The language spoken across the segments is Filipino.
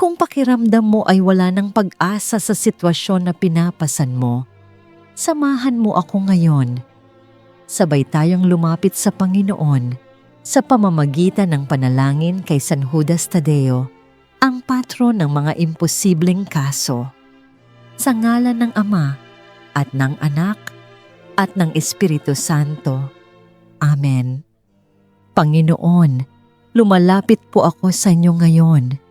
Kung pakiramdam mo ay wala ng pag-asa sa sitwasyon na pinapasan mo, samahan mo ako ngayon. Sabay tayong lumapit sa Panginoon sa pamamagitan ng panalangin kay San Judas Tadeo, ang patron ng mga imposibleng kaso. Sa ngalan ng Ama at ng Anak at ng Espiritu Santo. Amen. Panginoon, lumalapit po ako sa inyo ngayon.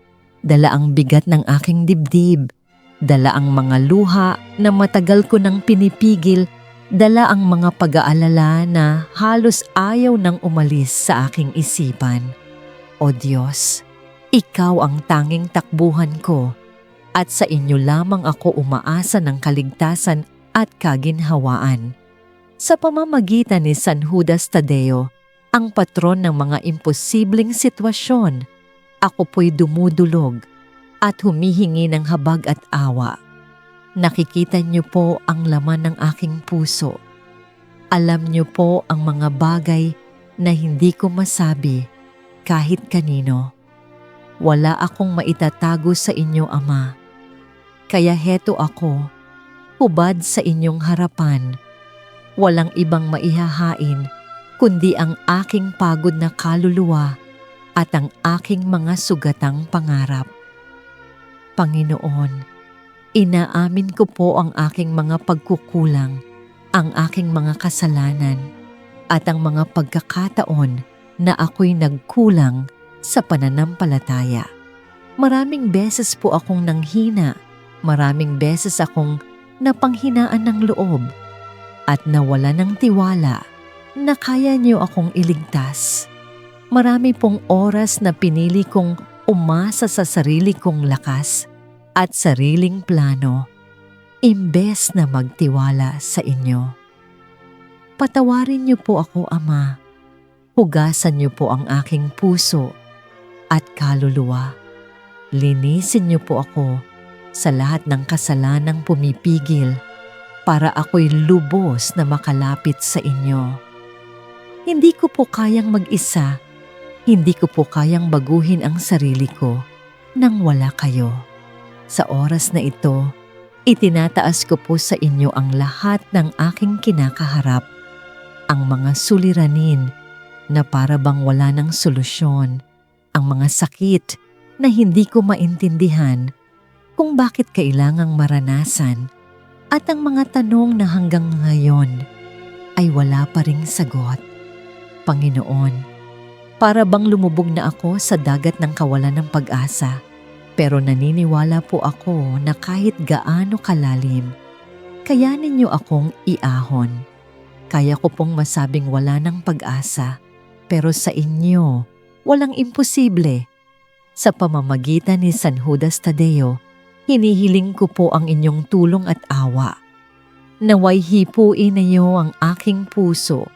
Dala ang bigat ng aking dibdib. Dala ang mga luha na matagal ko nang pinipigil. Dala ang mga pag-aalala na halos ayaw nang umalis sa aking isipan. O Diyos, Ikaw ang tanging takbuhan ko at sa inyo lamang ako umaasa ng kaligtasan at kaginhawaan. Sa pamamagitan ni San Judas Tadeo, ang patron ng mga imposibleng sitwasyon, ako po'y dumudulog at humihingi ng habag at awa. Nakikita niyo po ang laman ng aking puso. Alam niyo po ang mga bagay na hindi ko masabi kahit kanino. Wala akong maitatago sa inyo, Ama. Kaya heto ako, hubad sa inyong harapan. Walang ibang maihahain kundi ang aking pagod na kaluluwa at ang aking mga sugatang pangarap. Panginoon, inaamin ko po ang aking mga pagkukulang, ang aking mga kasalanan, at ang mga pagkakataon na ako'y nagkulang sa pananampalataya. Maraming beses po akong nanghina, maraming beses akong napanghinaan ng loob at nawala ng tiwala na kaya niyo akong iligtas. Marami pong oras na pinili kong umasa sa sarili kong lakas at sariling plano imbes na magtiwala sa inyo. Patawarin niyo po ako, Ama. Hugasan niyo po ang aking puso at kaluluwa. Linisin niyo po ako sa lahat ng kasalanang pumipigil para ako'y lubos na makalapit sa inyo. Hindi ko po kayang mag-isa, hindi ko po kayang baguhin ang sarili ko nang wala kayo. Sa oras na ito, itinataas ko po sa inyo ang lahat ng aking kinakaharap, ang mga suliranin na para bang wala ng solusyon, ang mga sakit na hindi ko maintindihan kung bakit kailangang maranasan at ang mga tanong na hanggang ngayon ay wala pa ring sagot. Panginoon, para bang lumubog na ako sa dagat ng kawalan ng pag-asa, pero naniniwala po ako na kahit gaano kalalim, kayanin niyo akong iahon. Kaya ko pong masabing wala ng pag-asa, pero sa inyo, walang imposible. Sa pamamagitan ni San Judas Tadeo, hinihiling ko po ang inyong tulong at awa. Naway hipuin niyo ang aking puso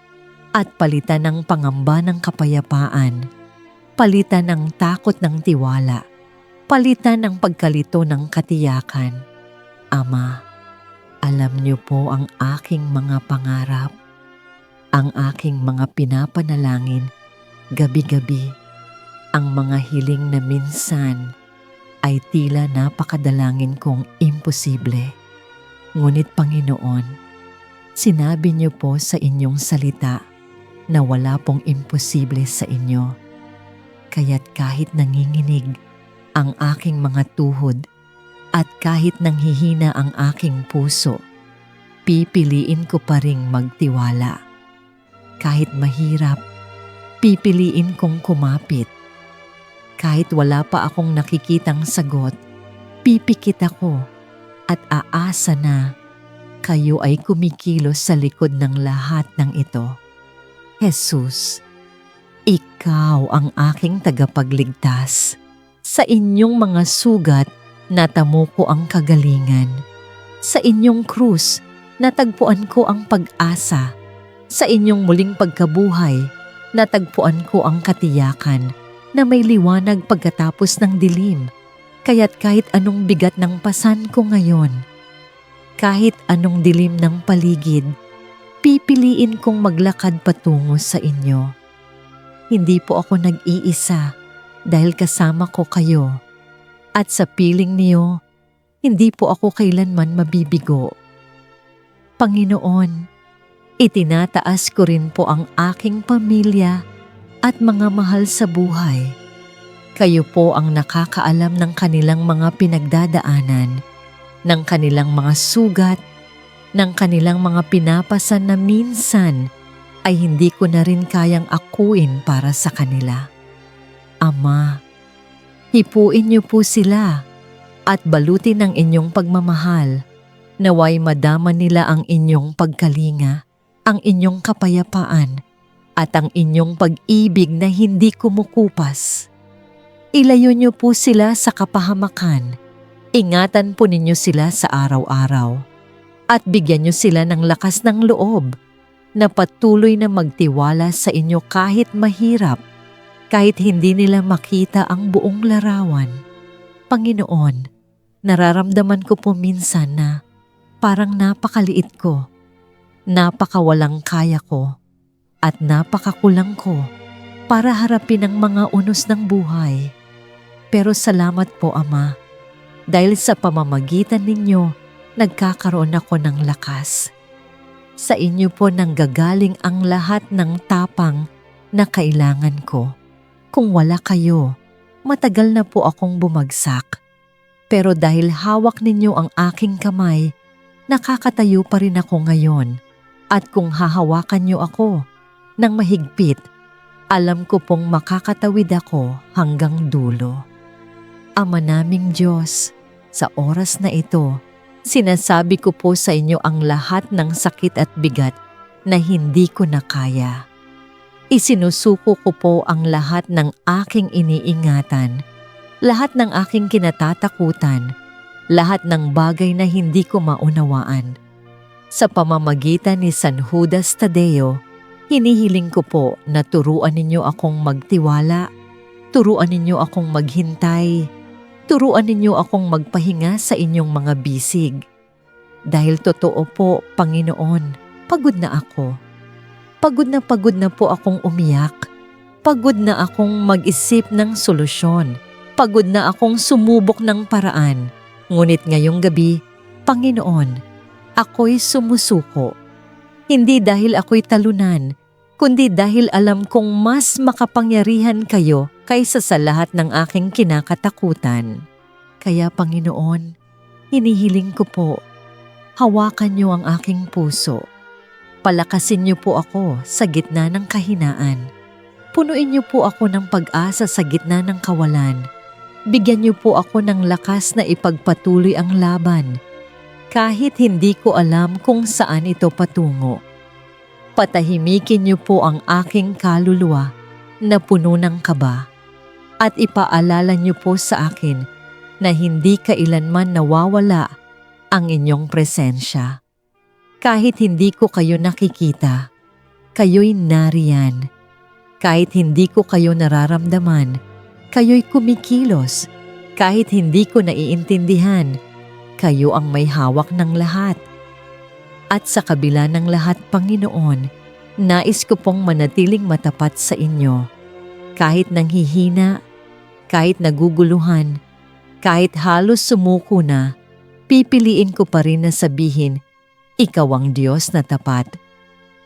at palitan ng pangamba ng kapayapaan, palitan ng takot ng tiwala, palitan ng pagkalito ng katiyakan. Ama, alam niyo po ang aking mga pangarap, ang aking mga pinapanalangin gabi-gabi, ang mga hiling na minsan ay tila napakadalangin kong imposible. Ngunit Panginoon, sinabi niyo po sa inyong salita na wala pong imposible sa inyo. Kaya't kahit nanginginig ang aking mga tuhod at kahit nanghihina ang aking puso, pipiliin ko pa ring magtiwala. Kahit mahirap, pipiliin kong kumapit. Kahit wala pa akong nakikitang sagot, pipikit ako at aasa na kayo ay kumikilos sa likod ng lahat ng ito. Jesus, ikaw ang aking tagapagligtas. Sa inyong mga sugat, natamo ko ang kagalingan. Sa inyong krus, natagpuan ko ang pag-asa. Sa inyong muling pagkabuhay, natagpuan ko ang katiyakan na may liwanag pagkatapos ng dilim. Kaya't kahit anong bigat ng pasan ko ngayon, kahit anong dilim ng paligid, pipiliin kong maglakad patungo sa inyo. Hindi po ako nag-iisa dahil kasama ko kayo. At sa piling niyo, hindi po ako kailanman mabibigo. Panginoon, itinataas ko rin po ang aking pamilya at mga mahal sa buhay. Kayo po ang nakakaalam ng kanilang mga pinagdadaanan, ng kanilang mga sugat, ng kanilang mga pinapasan na minsan ay hindi ko na rin kayang akuin para sa kanila. Ama, hipuin niyo po sila at balutin ng inyong pagmamahal. Naway madama nila ang inyong pagkalinga, ang inyong kapayapaan, at ang inyong pag-ibig na hindi kumukupas. Ilayo niyo po sila sa kapahamakan. Ingatan po ninyo sila sa araw-araw. At bigyan niyo sila ng lakas ng loob na patuloy na magtiwala sa inyo kahit mahirap kahit hindi nila makita ang buong larawan. Panginoon, nararamdaman ko po minsan na parang napakaliit ko, napakawalang kaya ko, at napakakulang ko para harapin ang mga unos ng buhay. Pero salamat po Ama, dahil sa pamamagitan ninyo, nagkakaroon ako ng lakas. Sa inyo po nanggagaling ang lahat ng tapang na kailangan ko. Kung wala kayo, matagal na po akong bumagsak. Pero dahil hawak ninyo ang aking kamay, nakakatayo pa rin ako ngayon. At kung hahawakan niyo ako ng mahigpit, alam ko pong makakatawid ako hanggang dulo. Ama naming Diyos, sa oras na ito, sinasabi ko po sa inyo ang lahat ng sakit at bigat na hindi ko na kaya. Isinusuko ko po ang lahat ng aking iniingatan, lahat ng aking kinatatakutan, lahat ng bagay na hindi ko maunawaan. Sa pamamagitan ni San Judas Tadeo, hinihiling ko po na turuan ninyo akong magtiwala, turuan ninyo akong maghintay, turuan ninyo akong magpahinga sa inyong mga bisig. Dahil totoo po, Panginoon, pagod na ako Pagod na pagod na po akong umiyak. Pagod na akong mag-isip ng solusyon. Pagod na akong sumubok ng paraan. Ngunit ngayong gabi, Panginoon, ako'y sumusuko. Hindi dahil ako'y talunan, kundi dahil alam kong mas makapangyarihan kayo kaysa sa lahat ng aking kinakatakutan. Kaya Panginoon, hinihiling ko po, hawakan niyo ang aking puso Palakasin niyo po ako sa gitna ng kahinaan. Punuin niyo po ako ng pag-asa sa gitna ng kawalan. Bigyan niyo po ako ng lakas na ipagpatuloy ang laban. Kahit hindi ko alam kung saan ito patungo. Patahimikin niyo po ang aking kaluluwa na puno ng kaba. At ipaalala niyo po sa akin na hindi kailanman nawawala ang inyong presensya. Kahit hindi ko kayo nakikita, kayo'y nariyan. Kahit hindi ko kayo nararamdaman, kayo'y kumikilos. Kahit hindi ko naiintindihan, kayo ang may hawak ng lahat. At sa kabila ng lahat, Panginoon, nais ko pong manatiling matapat sa inyo. Kahit nanghihina, kahit naguguluhan, kahit halos sumuko na, pipiliin ko pa rin na sabihin ikaw ang Diyos na tapat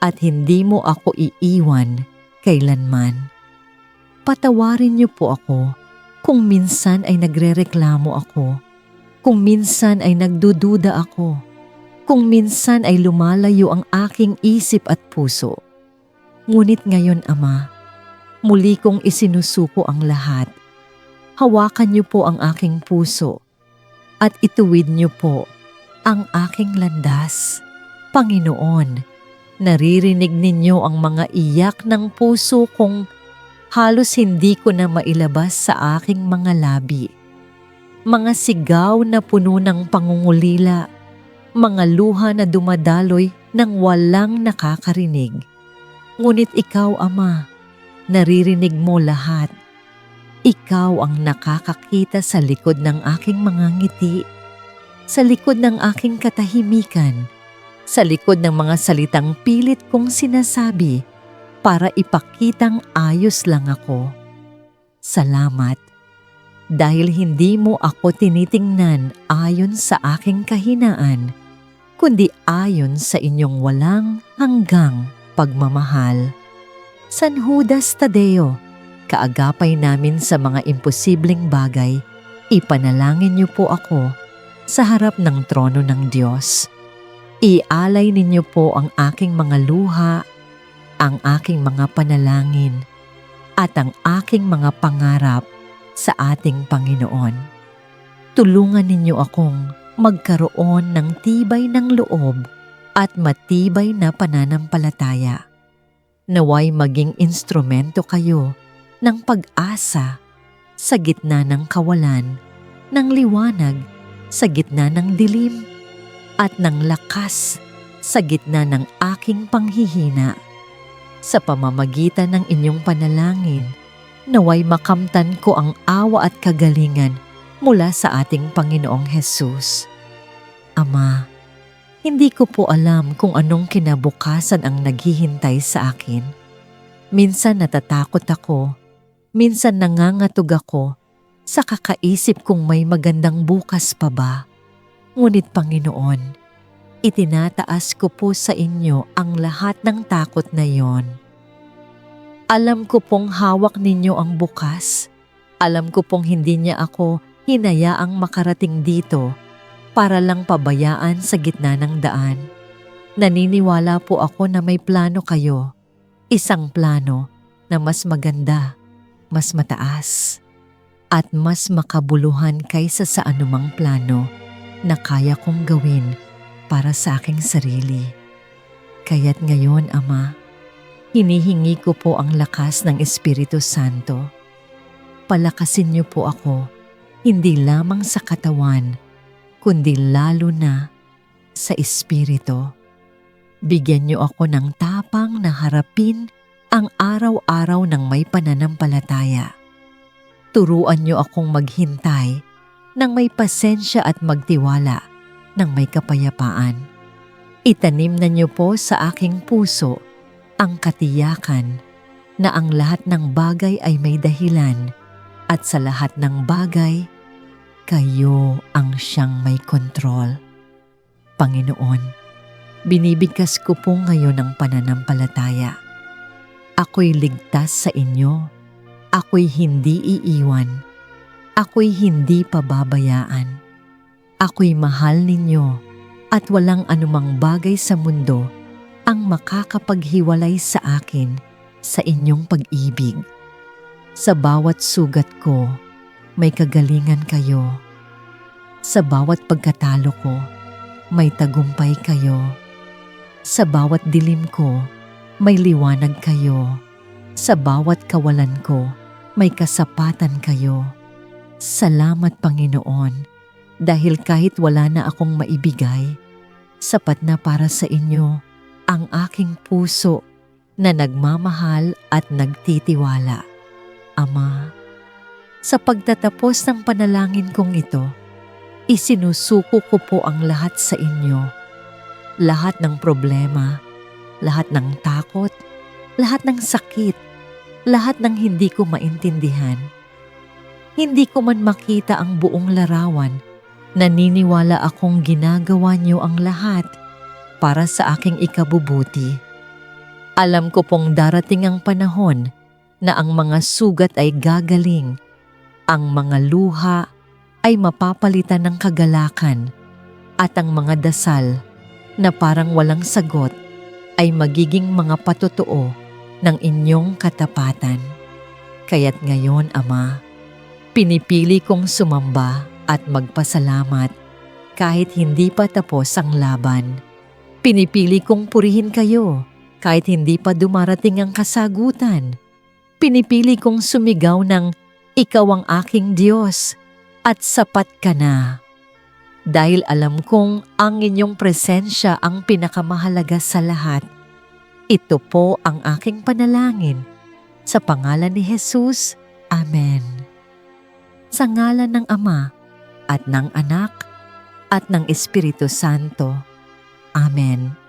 at hindi mo ako iiwan kailanman. Patawarin niyo po ako kung minsan ay nagrereklamo ako, kung minsan ay nagdududa ako, kung minsan ay lumalayo ang aking isip at puso. Ngunit ngayon, Ama, muli kong isinusuko ang lahat. Hawakan niyo po ang aking puso at ituwid niyo po ang aking landas. Panginoon, naririnig ninyo ang mga iyak ng puso kong halos hindi ko na mailabas sa aking mga labi. Mga sigaw na puno ng pangungulila, mga luha na dumadaloy ng walang nakakarinig. Ngunit ikaw, Ama, naririnig mo lahat. Ikaw ang nakakakita sa likod ng aking mga ngiti sa likod ng aking katahimikan, sa likod ng mga salitang pilit kong sinasabi para ipakitang ayos lang ako. Salamat. dahil hindi mo ako tinitingnan ayon sa aking kahinaan, kundi ayon sa inyong walang hanggang pagmamahal. San Judas Tadeo, kaagapay namin sa mga imposibleng bagay, ipanalangin niyo po ako sa harap ng trono ng Diyos. Ialay ninyo po ang aking mga luha, ang aking mga panalangin, at ang aking mga pangarap sa ating Panginoon. Tulungan ninyo akong magkaroon ng tibay ng loob at matibay na pananampalataya. Naway maging instrumento kayo ng pag-asa sa gitna ng kawalan, ng liwanag sa gitna ng dilim, at ng lakas sa gitna ng aking panghihina. Sa pamamagitan ng inyong panalangin, naway makamtan ko ang awa at kagalingan mula sa ating Panginoong Hesus. Ama, hindi ko po alam kung anong kinabukasan ang naghihintay sa akin. Minsan natatakot ako, minsan nangangatog ako sa kakaisip kung may magandang bukas pa ba. Ngunit Panginoon, itinataas ko po sa inyo ang lahat ng takot na yon. Alam ko pong hawak ninyo ang bukas. Alam ko pong hindi niya ako hinayaang makarating dito para lang pabayaan sa gitna ng daan. Naniniwala po ako na may plano kayo. Isang plano na mas maganda, mas mataas, at mas makabuluhan kaysa sa anumang plano na kaya kong gawin para sa aking sarili. Kaya't ngayon, Ama, hinihingi ko po ang lakas ng Espiritu Santo. Palakasin niyo po ako, hindi lamang sa katawan, kundi lalo na sa Espiritu. Bigyan niyo ako ng tapang na harapin ang araw-araw ng may pananampalataya. Turuan niyo akong maghintay ng may pasensya at magtiwala ng may kapayapaan. Itanim na niyo po sa aking puso ang katiyakan na ang lahat ng bagay ay may dahilan at sa lahat ng bagay, kayo ang siyang may kontrol. Panginoon, binibigkas ko po ngayon ang pananampalataya. Ako'y ligtas sa inyo. Ako'y hindi iiwan Ako'y hindi pababayaan. Ako'y mahal ninyo at walang anumang bagay sa mundo ang makakapaghiwalay sa akin sa inyong pag-ibig. Sa bawat sugat ko, may kagalingan kayo. Sa bawat pagkatalo ko, may tagumpay kayo. Sa bawat dilim ko, may liwanag kayo. Sa bawat kawalan ko, may kasapatan kayo Salamat Panginoon dahil kahit wala na akong maibigay, sapat na para sa inyo ang aking puso na nagmamahal at nagtitiwala. Ama, sa pagtatapos ng panalangin kong ito, isinusuko ko po ang lahat sa inyo. Lahat ng problema, lahat ng takot, lahat ng sakit, lahat ng hindi ko maintindihan – hindi ko man makita ang buong larawan, naniniwala akong ginagawa niyo ang lahat para sa aking ikabubuti. Alam ko pong darating ang panahon na ang mga sugat ay gagaling, ang mga luha ay mapapalitan ng kagalakan, at ang mga dasal na parang walang sagot ay magiging mga patotoo ng inyong katapatan. Kaya't ngayon, Ama, Pinipili kong sumamba at magpasalamat kahit hindi pa tapos ang laban. Pinipili kong purihin kayo kahit hindi pa dumarating ang kasagutan. Pinipili kong sumigaw ng ikaw ang aking Diyos at sapat ka na. Dahil alam kong ang inyong presensya ang pinakamahalaga sa lahat. Ito po ang aking panalangin. Sa pangalan ni Jesus, Amen sa ngalan ng Ama at ng Anak at ng Espiritu Santo. Amen.